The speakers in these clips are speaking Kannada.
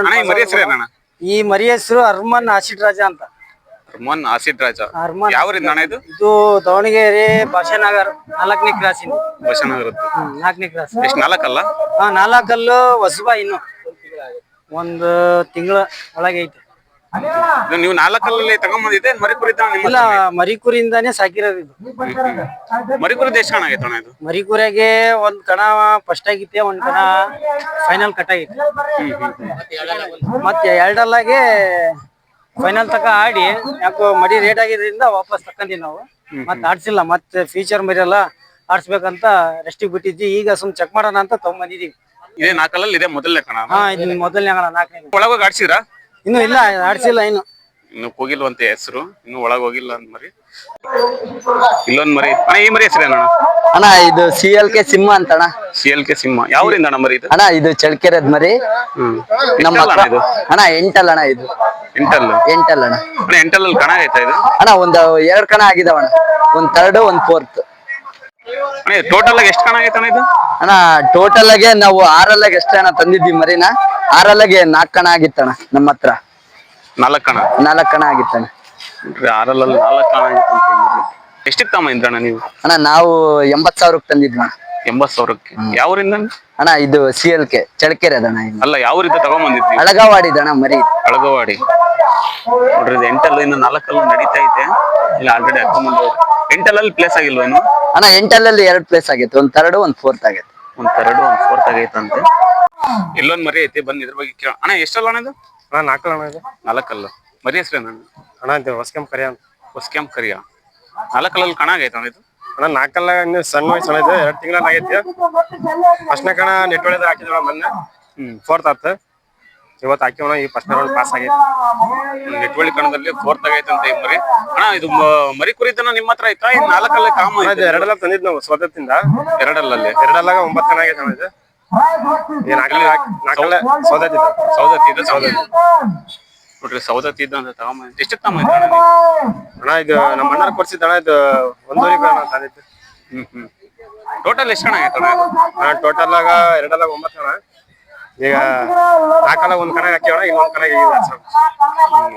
ಅಣ್ಣ ಈ ಮರಿ ಹೆಸರು ಏನಣ್ಣ ಈ ಮರಿ ಹೆಸರು ಅರ್ಮನ್ ಆಸಿಡ್ ರಾಜ ಅಂತ. ಅರ್ಮನ್ ಆಸಿಡ್ ರಾಜ. ಅರ್ಮನ್ ಯಾವ್ರಿಂದ ಅಣ್ಣ ಇದು? ಇದು ದಾವಣಗೆರೆ ಭಾಷಾನಗರ್ ನಾಲ್ಕನೇ ಕ್ರಾಸ್ ಇಂದ. ಹ್ಮ್, ನಾಲ್ಕನೇ ಕ್ರಾಸ್ ಎಷ್ಟು ನಾಲ್ಕಲ್ಲ? ಹಾ ನಾಲ್ಕಲ್ಲು ಹೊಸಬ ಇನ್ನು. ಒಂದು ತಿಂಗಳ ಒಳಗೆ ಐತೆ ನೀವು ನಾಲ್ಕಲ್ಲಿ ತಗೊಂಬಂದಿದ್ದೆ ಮರಿಕುರಿ ನಿಮ್ಮ ಇಲ್ಲ ಮರಿ ಕುರಿಯಿಂದಾನೇ ಸಾಕಿರೋದು ಇದು. ಮರಿ ದೇಶ ಕಣ ಆಗೈತೆ ಅಣ್ಣ ಇದು. ಮರಿ ಕುರಿಯಾಗೆ ಒಂದ್ ಕಣ ಫಸ್ಟ್ ಆಗಿತ್ತೆ ಒಂದ್ ಕಣ ಫೈನಲ್ ಕಟ್ ಆಗಿತ್ತು. ಮತ್ತೆ ಎರಡಲ್ಲಾಗೆ ಫೈನಲ್ ತಕ ಆಡಿ ಯಾಕೋ ಮಡಿ ರೇಟ್ ಆಗಿದ್ರಿಂದ ವಾಪಸ್ ತಕೊಂತೀವಿ ನಾವು. ಮತ್ತೆ ಆಡ್ಸಿಲ್ಲ ಮತ್ತೆ ಫ್ಯೂಚರ್ ಮರಿ ಎಲ್ಲ ಆಡ್ಸ್ಬೇಕಂತ ರೆಸ್ಟಿಗೆ ಬಿಟ್ಟಿದ್ವಿ. ಈಗ ಸುಮ್ ಚೆಕ್ ಮಾಡೋಣ ಅಂತ ತಗೊಂಬಂದಿದೀವಿ. ಇದೇ ನಾಲ್ಕಲ್ಲಿ ಇದೆ ಮೊದಲನೇ ಕಣ ಹಾ ಇದು ಮೊದಲನೇ ಕಣ ನಾಲ್ಕನೇ ಒಳಗೋಗಿ ಆಡ್ಸಿದ್ರಾ? ಇನ್ನು ಇಲ್ಲ ಆಡ್ಸಿಲ್ಲ ಇನ್ನು. ಇನ್ನು ಹೋಗಿಲ್ವಂತೆ ಹೆಸರು ಇನ್ನು ಒಳಗ್ ಹೋಗಿಲ್ಲ ಅಂತ ಮರಿ. ಇಲ್ಲೊಂದ್ ಮರಿ. ಅಣ್ಣ ಈ ಮರಿ ಹೆಸರು ಏನಣ್ಣ ಅಣ್ಣ ಇದು ಸಿ ಎಲ್ ಕೆ ಸಿಂಹ ಅಂತಣ್ಣ ಸಿ ಎಲ್ ಕೆ ಸಿಂಹ ಯಾವ್ರಿಂದ ಅಣ್ಣ ಮರಿ ಇದು? ಅಣ್ಣ ಇದು ಚಳ್ಕೆರೆದ್ ಮರಿ. ಹ್ಮ್. ನಮ್ಮ ಅಣ್ಣ ಇದು? ಅಣ್ಣ ಎಂಟಲ್ ಅಣ್ಣ ಇದು. ಎಂಟಲ್ ಎಂಟಲ್ ಅಣ್ಣ. ಅಣ್ಣ ಎಂಟಲ್ಲಲ್ಲಿ ಕಣ ಆಯ್ತಾ ಇದು? ಅಣ್ಣ ಒಂದು ಎರಡ್ ಕಣ ಆಗಿದಾವಣ್ಣ ಒಂದ್ ಥರ್ಡ್ ಒಂದ್ ಫೋರ್ತ್ ಅಣ್ಣ ಟೋಟಲ್ ಆಗಿ ಎಷ್ಟು ಕಣ ಆಗೈತೆ ಅಣ್ಣ ಇದು? ಅಣ್ಣ ಟೋಟಲ್ ಆಗಿ ನಾವು ಆರಲ್ಲಾಗ ಎಷ್ಟೇ ಅಣ್ಣ ತಂದಿದ್ವಿ ಮರಿನ? ಆರಲ್ಲಾಗೆ ನಾಲ್ಕ್ ಕಣ ಆಗಿತ್ತಣ್ಣ ನಮ್ಮ ಹತ್ರ. ನಾಲ್ಕು ಕಣ? ನಾಲ್ಕ್ ಕಣ ಆಗಿತ್ತಣ್ಣ. ಆರಲ್ಲಲ್ಲಿ ನಾಲ್ಕು ಕಣ ಅಂತ ಮರಿ. ಎಷ್ಟಕ್ಕೆ ತಮ್ಮ ನೀವು? ಅಣ್ಣ ನಾವು ಎಂಬತ್ ಸಾವಿರಕ್ಕೆ ತಂದಿದ್ವಿ ಎಂಬತ್ ಸಾವಿರಕ್ಕೆ. ಯಾವರಿಂದ ಅಣ್ಣ ಇದು ಸಿ ಎಲ್ ಕೆ ಚಳಕೆರೆ ಅದಣ್ಣ ಇದು. ಅಲ್ಲ ಯಾವೂರಿಂದ ತಗೊಂಬಂದಿದ್ವಿ ಅಳಗವಾಡಿದಣ್ಣ ಮರಿ. ಇದು. ಅಳಗವಾಡಿ. ನೋಡ್ರಿ ಇದು ಎಂಟಲ್ಲು ಇನ್ನು ನಾಲ್ಕಲ್ಲು ನಡೀತಾ ಇದೆ ಇಲ್ಲ ಆಲ್ರೆಡಿ ಹತ್ತೊಂಬತ್ತು ಎಂಟಲ್ಲಲ್ಲಿ ಪ್ಲೇಸ್ ಆಗಿಲ್ವೇನು ಅಣ್ಣ ಎಂಟಲ್ಲಲ್ಲಿ ಎರಡ್ ಪ್ಲೇಸ್ ಆಗೈತೆ. ಒಂದ್ ಥರ್ಡ್ ಒಂದ್ ಫೋರ್ತ್ ಆಗೈತೆ. ಒಂದ್ ತರ್ಡ್ ಒಂದ್ ಫೋರ್ತ್ ಆಗೈತಂತೆ. ಇಲ್ಲೊಂದ್ ಮರಿ ಐತಿ ಬಂದ್ ಇದ್ರ ಬಗ್ಗೆ ಕೇಳ ಅಣ್ಣ ಎಷ್ಟಲ್ಲ ಅಣ್ಣ ಇದು? ಅಣ್ಣ ನಾಲ್ಕಲ್ಲ ಅಣ್ಣ ಇದು. ನಾಲ್ಕಲ್ಲ. ಮರಿ ಹೆಸ್ರಿ ಅಣ್ಣ? ಅಣ್ಣ ಅಂತ ಹೊಸ್ಕೆಂಪ್ ಕರಿಯ ಅಂತ. ಹೊಸ್ಕ್ಯಾಂಪ್ ಕರಿಯ. ನಾಲ್ಕಲ್ಲಲ್ಲಿ ಕಣ ಆಗೈತೆ ಅಣ್ಣ ಇದು? ಅಣ್ಣ ನಾಲ್ಕಲ್ಲ ಇನ್ನು ಸಣ್ಣ ವಯಸ್ಸು ಅಣ್ಣ ಇದು. ಎರಡು ತಿಂಗಳ ಆಗೈತಿ. ಫಸ್ಟ್ನೇ ಕಣ ನೆಟ್ ಹೊಡೆದ ಹಾಕಿದ್ವಿ ಮೊನ್ನೆ. ಹ್ಮ್. ಫೋರ್ತ್ ಆತು. ಇವತ್ತು ಹಾಕಿವಣ ಈ ಫಸ್ಟ್ ರೌಂಡ್ ಪಾಸ್ ಆಗೈತಿ. ನೆಟ್ವಳ್ಳಿ ಕಣದಲ್ಲಿ ಫೋರ್ತ್ ಆಗೈತೆ ಅಂತ ಈ ಮರಿ. ಅಣ್ಣ ಇದು ಮರಿ ಕುರಿತನ ನಿಮ್ಮ ಹತ್ರ ಐತಾ ಈ ನಾಲ್ಕಲ್ಲೇ ಕಾಮ ಎರಡಲ್ಲ ತಂದಿದ್ ನಾವು ಸ್ವತಂತ್ರದಿಂದ ಎರಡಲ್ಲಲ್ಲಿ. ಎರಡಲ್ಲಾಗ ಒಂಬತ್ತು ಜನ ಆಗೈತೆ ಅಣ್ಣ ಇದು. ಈ ನಾಲ್ಕಲ್ಲ ಸೌದತ್ತಿ ಸೌದತ್ತಿ ಇದೆ. ಸೌದತ್ತಿ ನೋಡ್ರಿ ಸೌದತ್ತಿ ಇದ್ದ ಅಂತ ತಗೊಂಬಂದ್ ತಮ್ಮ ತಗೊಂಬಂದ್ರಿ ಅಣ್ಣ? ಅಣ್ಣ ಇದು ನಮ್ಮ ಅಣ್ಣನ ಅಣ್ಣ ಇದು ಒಂದೂವರೆ ಅಣ್ಣ ತಂದಿದ್ದು. ಹ್ಮ್ ಹ್ಮ್. ಟೋಟಲ್ ಎಷ್ಟು ಕಣ ಆಗೈತೆ ಅಣ್ಣ ಅಣ್ಣ ಟೋಟಲ್ ಆಗ ಎರಡಲ್ಲಾಗ ಒಂಬತ್ತು ಕಣ ಈಗ ನಾಲ್ಕಲ್ಲ ಒಂದ್ ಕಣ ಹಾಕಿವಣ ಇನ್ನೊಂದ್ ಕಣ ಈಗ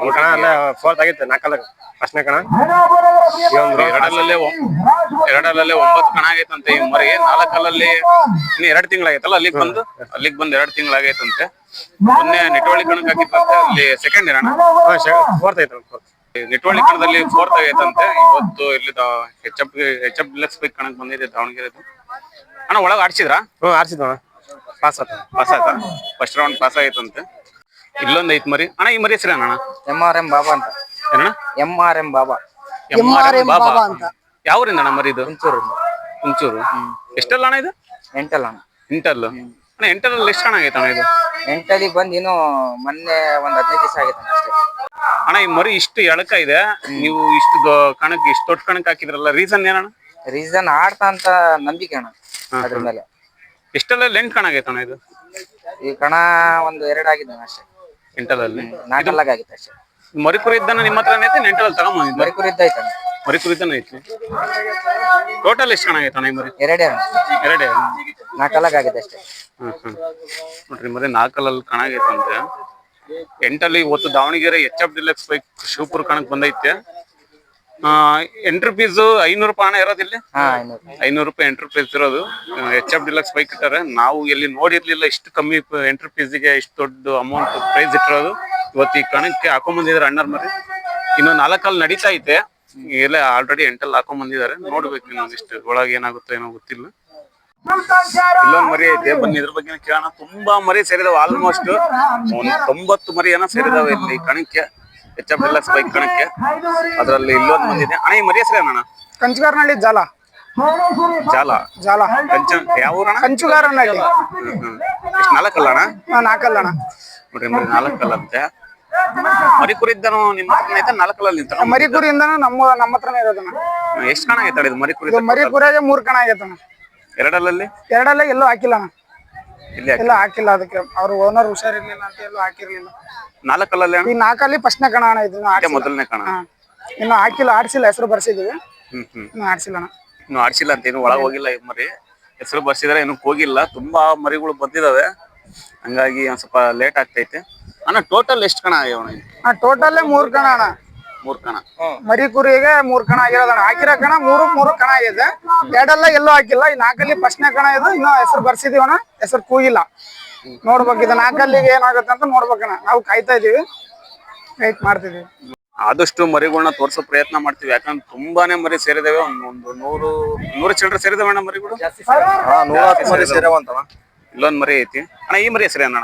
ಒಂದ್ ಕಣ ಅಲ್ಲ ಫೋರ್ತ್ ಆಗಿತ್ತು ನಾಲ್ಕಲ್ಲ ಫಸ್ಟ್ನೇ ಕಣ. ಎರಡಲ್ಲೇ ಎರಡಲ್ಲೇ ಒಂಬತ್ತು ಕಣ ಆಗೈತಂತೆ ಈ ಮರಿ ನಾಲ್ಕಲ್ಲಲ್ಲಿ ಇನ್ನು ಎರಡ್ ತಿಂಗಳಾಗೈತಲ್ಲ ಅಲ್ಲಿಗೆ ಬಂದು? ಅಲ್ಲಿಗೆ ಬಂದು ಎರಡ್ ತಿಂಗಳಾಗೈತಂತೆ. ಮೊನ್ನೆ ನೆಟ್ವಳ್ಳಿ ಕಣಕ್ ಹಾಕಿತ್ತಂತೆ ಅಲ್ಲಿ ಸೆಕೆಂಡ್ ಇರೋಣ ಫೋರ್ತ್ ಐತೆ ನೆಟ್ವಳ್ಳಿ ಕಣದಲ್ಲಿ ಫೋರ್ತ್ ಆಗೈತಂತೆ. ಇವತ್ತು ಇಲ್ಲಿ H F H F deluxe bike ಕಣಕ್ ಬಂದಿದೆ ದಾವಣಗೆರೆ ಅಣ್ಣ ಒಳಗ್ ಆಡ್ಸಿದ್ರಾ? ಹ್ಞೂ ಆರ್ಸಿದ್ವ ಪಾಸ್ ಆತ ಪಾಸ್ ಆಯ್ತಾ ಫಸ್ಟ್ ರೌಂಡ್ ಪಾಸ್ ಆಯ್ತಂತೆ ಇಲ್ಲೊಂದ್ ಐತ್ ಮರಿ. ಅಣ್ಣ ಈ ಮರಿ ಹೆಸರು ಅಣ್ಣ? ಎಂ ಆರ್ ಎಂ ಬಾಬಾ ಅಂತ. ಏನ M R M Baba M R M Baba ಯಾವ್ರಿಂದ ಅಣ್ಣ ಮರಿ ಇದು? ಹುಂಚೂರು ಹುಂಚೂರು ಎಷ್ಟಲ್ಲ ಅಣ್ಣ ಇದು? ಎಂಟಲ್ಲ ಅಣ್ಣ. ಎಂಟಲ್ ಅಣ್ಣ ಎಂಟಲ್ಲಿ ಎಷ್ಟು ಅಣ್ಣ ಆಗೈತೆ ಅಣ್ಣ ಇದು? ಎಂಟಲ್ಲಿ ಬಂದು ಇನ್ನು ಮೊನ್ನೆ ಒಂದ್ ಹದಿನೈದು ದಿವಸ ಆಗೈತೆ ಅಣ್ಣ ಅಷ್ಟೇ. ಅಣ್ಣ ಈ ಮರಿ ಇಷ್ಟು ಎಳಕ ಇದೆ. ನೀವು ಇಷ್ಟು ಕಣಕ್ ಇಷ್ಟು ದೊಡ್ಡ ಕಣಕ್ ಹಾಕಿದ್ರಲ್ಲ ರೀಸನ್ ಏನಣ್ಣ? ರೀಸನ್ ಆಡ್ತಾ ಅಂತ ನಂಬಿಕೆ ಅಣ್ಣ ಅದ್ರ ಮೇಲೆ. ಕಣ ಆಗೈತೆ ಅಣ್ಣ ಇದು? ಈ ಕಣ ಒಂದು ಎರಡು ಆಗಿದೆ ಅಷ್ಟೇ. ಎಂಟಲಲ್ಲಿ ನಾಲ್ಕಲ್ಲಾಗ ಆಗಿತ್ತು ಅಷ್ಟೇ. ಮರಿಕುರಿ ಇದ್ದಾನ ನಿಮ್ಮ ಹತ್ರ ಐತೆ ಎಂಟಲ್ಲಿ ತಗೊಂಬಂದಿದ್ದ ಮರಿಕುರಿ ಅಣ್ಣ ಇದ್ದಾನ ಕುರಿತಾನ ಐತಿ? ಟೋಟಲ್ ಎಷ್ಟು ಕಣ ಆಗೈತೆ ಅಣ್ಣ ಈ ಮರಿ? ಎರಡೇ ಎರಡೇ ನಾಲ್ಕಲ್ಲಾಗ ಆಗಿದೆ ಅಷ್ಟೇ. ಹ್ಮ್ ಹ್ಮ್. ನೋಡ್ರಿ ಮರಿ ನಾಲ್ಕಲ್ಲಲ್ಲಿ ಕಣ ಅಂತ. ಎಂಟಲ್ಲಿ ಇವತ್ತು Davanagere H F deluxe bike Shivapura ಕಣಕ್ ಬಂದೈತೆ. ಎಂಟ್ರಿ ಫೀಸ್ ಐನೂರು ರೂಪಾಯಿ ಹಣ ಇರೋದಿಲ್ಲ ಇಲ್ಲಿ? ಐನೂರು ರೂಪಾಯಿ. ಎಂಟ್ರಿ ಫೀಸ್ ಇರೋದು. ಎಚ್ ಎಫ್ ಡಿಲಕ್ಸ್ ಬೈಕ್ ಇಟ್ಟಾರೆ. ನಾವು ಎಲ್ಲಿ ನೋಡಿರ್ಲಿಲ್ಲ ಇಷ್ಟು ಕಮ್ಮಿ ಎಂಟ್ರಿ ಫೀಸ್ಗೆ ಇಷ್ಟು ದೊಡ್ಡ ಅಮೌಂಟ್ ಪ್ರೈಸ್ ಇಟ್ಟಿರೋದು. ಇವತ್ತು ಈ ಕಣಕ್ಕೆ ಹಾಕೊಂಡ್ ಅಣ್ಣರ್ ಮರಿ. ಇನ್ನು ನಾಲ್ಕಲ್ಲಿ ನಡೀತಾ ಐತೆ. ಎಲ್ಲ ಆಲ್ರೆಡಿ ಎಂಟಲ್ಲಿ ಹಾಕೊಂಡ್ ಬಂದಿದ್ದಾರೆ ನೋಡ್ಬೇಕು ಇನ್ನೊಂದಿಷ್ಟು ಒಳಗೆ ಏನಾಗುತ್ತೋ ಏನೋ ಗೊತ್ತಿಲ್ಲ. ಇಲ್ಲೊಂದ್ ಮರಿ ಐತೆ. ಬನ್ನಿ ಇದ್ರ ಬಗ್ಗೆ ಕೇಳೋಣ. ತುಂಬಾ ಮರಿ ಸೇರಿದಾವೆ ಆಲ್ಮೋಸ್ಟ್ ಒಂದ್ ತೊಂಬತ್ತು ಮರಿ ಏನೋ ಸೇರಿದಾವೆ ಇಲ್ಲಿ ಕಣಕ್ಕೆ. ಎಚ್ ಎಫ್ ಡಿಲಕ್ಸ್ ಬೈಕ್ ಕಣಕ್ಕೆ ಅದರಲ್ಲಿ ಇಲ್ಲೊಂದು ಬಂದಿದೆ ಅಣ್ಣ ಈ ಮರಿ ಹೆಸರು ಏನಣ್ಣ ಕಂಚುಗಾರನಹಳ್ಳಿ ಜಾಲ. ಜಾಲ. ಜಾಲ. ಕಂಚ ಯಾವ ಊರಣ್ಣ? ಕಂಚುಗಾರನಹಳ್ಳಿ. ಎಷ್ಟು ನಾಲ್ಕಲ್ಲ ಅಣ್ಣ? ನಾಲ್ಕಲ್ಲ ಅಣ್ಣ. ನೋಡ್ರಿ ಮರಿ ನಾಲ್ಕಲ್ಲ ಅಂತೆ ಮರಿ ಕುರಿದ್ದನು ನಿಮ್ಮ ಹತ್ರ ಐತೆ ನಾಲ್ಕಲ್ಲಲ್ಲಿ ನಿಂತ ಮರಿ ಕುರಿಯಿಂದ ನಮ್ಮ ನಮ್ಮ ಹತ್ರನೇ ಇರೋದಣ್ಣ ಎಷ್ಟು ಕಣ ಆಗೈತೆ ಇದು ಮರಿ ಕುರಿ ಇದು ಮರಿ ಕಣ ಆಗೈತಣ್ಣ ಎರಡಲ್ಲಲ್ಲಿ? ಎರಡಲ್ಲ ಎಲ್ಲೂ ಹಾಕಿಲ್ಲ ಅಣ್ಣ. ಇಲ್ಲ ಎಲ್ಲ ಹಾಕಿಲ್ಲ ಅದಕ್ಕೆ ಅವ್ರ ಓನರ್ ಹುಷಾರಿರ್ಲಿಲ್ಲ ಅಂತ ಎಲ್ಲೂ ಹಾಕಿರ್ಲಿಲ್ಲ. ನಾಲ್ಕಲ್ಲಲ್ಲಿ ಅಣ್ಣ? ಈ ನಾಲ್ಕಲ್ಲಿ ಫಸ್ಟ್ನೇ ಕಣ ಅಣ್ಣ ಇದನ್ನ ಇದೇ ಆಡ್ಸಿಲ್ಲ. ಮೊದಲನೇ ಕಣ. ಹಾ. ಇನ್ನು ಹಾಕಿಲ್ಲ ಆಡ್ಸಿಲ್ಲ ಹೆಸರು ಬರ್ಸಿದೀವಿ. ಹ್ಮ್ ಹ್ಮ್. ಇನ್ನು ಆಡ್ಸಿಲ್ಲ ಅಣ್ಣ. ಇನ್ನು ಆಡ್ಸಿಲ್ಲ ಅಂತ ಏನು ಒಳಗೆ ಹೋಗಿಲ್ಲ ಈ ಮರಿ. ಹೆಸರು ಬರ್ಸಿದ್ರೆ ಇನ್ನು ಹೋಗಿಲ್ಲ. ತುಂಬಾ ಮರಿಗಳು ಬಂದಿದಾವೆ. ಹಂಗಾಗಿ ಒಂದ್ ಸ್ವಲ್ಪ ಲೇಟ್ ಆಗ್ತೈತೆ ಅಣ್ಣ ಟೋಟಲ್ ಎಷ್ಟು ಕಣ ಆಗ್ಯಾವಣ ಟೋಟಲ್ ಮೂರ್ ಕಣ ಅಣ್ಣ. ಮೂರ್ ಕಣ. ಮರಿ ಕುರಿಗೆ ಮೂರ್ ಕಣ ಆಗಿರೋದಣ್ಣ ಹಾಕಿರೋ ಕಣ ಮೂರು ಮೂರು ಕಣ ಆಗಿದೆ. ಎರಡೆಲ್ಲ ಎಲ್ಲೂ ಹಾಕಿಲ್ಲ. ಈ ನಾಲ್ಕಲ್ಲಿ ಫಸ್ಟ್ನೇ ಕಣ ಇದು. ಇನ್ನು ಹೆಸರು ಬರ್ಸಿದೀವಣ್ಣ ಹೆಸರು ಕೂಗಿಲ್ಲ. ನೋಡ್ಬೇಕು ಇದು ನಾಲ್ಕಲ್ಲಿಗೆ ಏನಾಗುತ್ತೆ ಅಂತ ನೋಡ್ಬೇಕಣ್ಣ ನಾವು ಕಾಯ್ತಾ ಇದೀವಿ. ವೆಯ್ಟ್ ಮಾಡ್ತಿದೀವಿ. ಆದಷ್ಟು ಮರಿಗಳನ್ನ ತೋರ್ಸೋ ಪ್ರಯತ್ನ ಮಾಡ್ತೀವಿ. ಯಾಕಂದ್ರೆ ತುಂಬಾನೇ ಮರಿ ಸೇರಿದಾವೆ. ಒಂದ್ ಒಂದು ನೂರು ನೂರು ಚಿಲ್ಲರೆ ಸೇರಿದಾವೆ ಅಣ್ಣ ಮರಿಗಳು? ನೂರ ಹತ್ತು ಮರಿ ಸೇರವಂತಣ ಇಲ್ಲೊಂದ್ ಮರಿ ಐತಿ. ಅಣ್ಣ ಈ ಮರಿ ಹೆಸರು ಅಣ್ಣ?